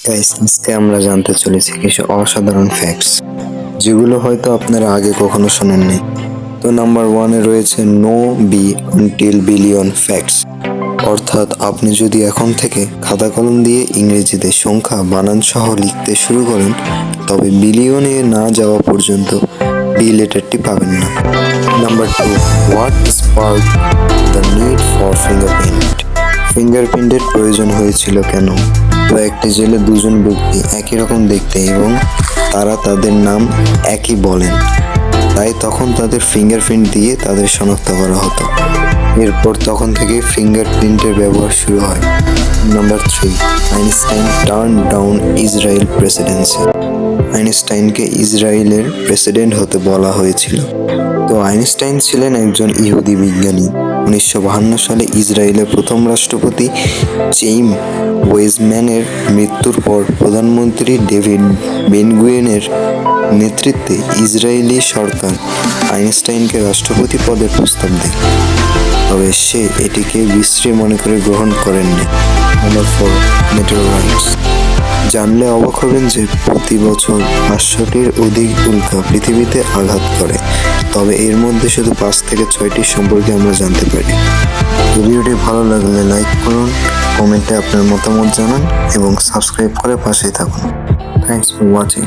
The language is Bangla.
আজকে আমরা জানতে চলেছি কিছু অসাধারণ ফ্যাক্টস যেগুলো হয়তো আপনারা আগে কখনো শোনেননি। তো নাম্বার ওয়ানে রয়েছে no B until billion facts অর্থাৎ আপনি যদি এখন থেকে খাতা কলম দিয়ে ইংরেজিতে সংখ্যা, বানান সহ লিখতে শুরু করেন, তবে বিলিয়নে না যাওয়া পর্যন্ত বি লেটারটি পাবেন না। Number two what spark the need for fingerprint ফিঙ্গারপ্রিন্টের প্রয়োজন হয়েছিল কেন? তো একটি জেলে দুজন ব্যক্তি একই রকম দেখতে এবং তারা তাদের নাম একই বলেন। তাই তখন তাদের ফিঙ্গারপ্রিন্ট দিয়ে তাদের শনাক্ত করা হতো। এরপর তখন থেকে ফিঙ্গারপ্রিন্টের ব্যবহার শুরু হয়। Number three Einstein turn down Israel presidency আইনস্টাইনকে ইসরায়েলের প্রেসিডেন্ট হতে বলা হয়েছিল। তো আইনস্টাইন ছিলেন একজন ইহুদি বিজ্ঞানী। উনিশশো সালে ইসরায়েলের প্রথম রাষ্ট্রপতি চেইম ওয়েজম্যানের মৃত্যুর পর প্রধানমন্ত্রী ডেভিড বেনগুয়েনের নেতৃত্বে ইসরায়েলি সরকার আইনস্টাইনকে রাষ্ট্রপতি পদের প্রস্তাব দেয়। তবে সে এটিকে বিশ্রী মনে করে গ্রহণ করেননি। নাম্বার ফোর মেটেরোরাইটস জানলে অবাক হবেন যে প্রতি বছর পাঁচশোটির অধিক উল্কা পৃথিবীতে আঘাত করে। তবে এর মধ্যে শুধু পাঁচ থেকে ছয়টি সম্পর্কে আমরা জানতে পারি। ভিডিওটি ভালো লাগলে লাইক করুন, কমেন্টে আপনার মতামত জানান এবং সাবস্ক্রাইব করে পাশেই থাকুন। Thanks for watching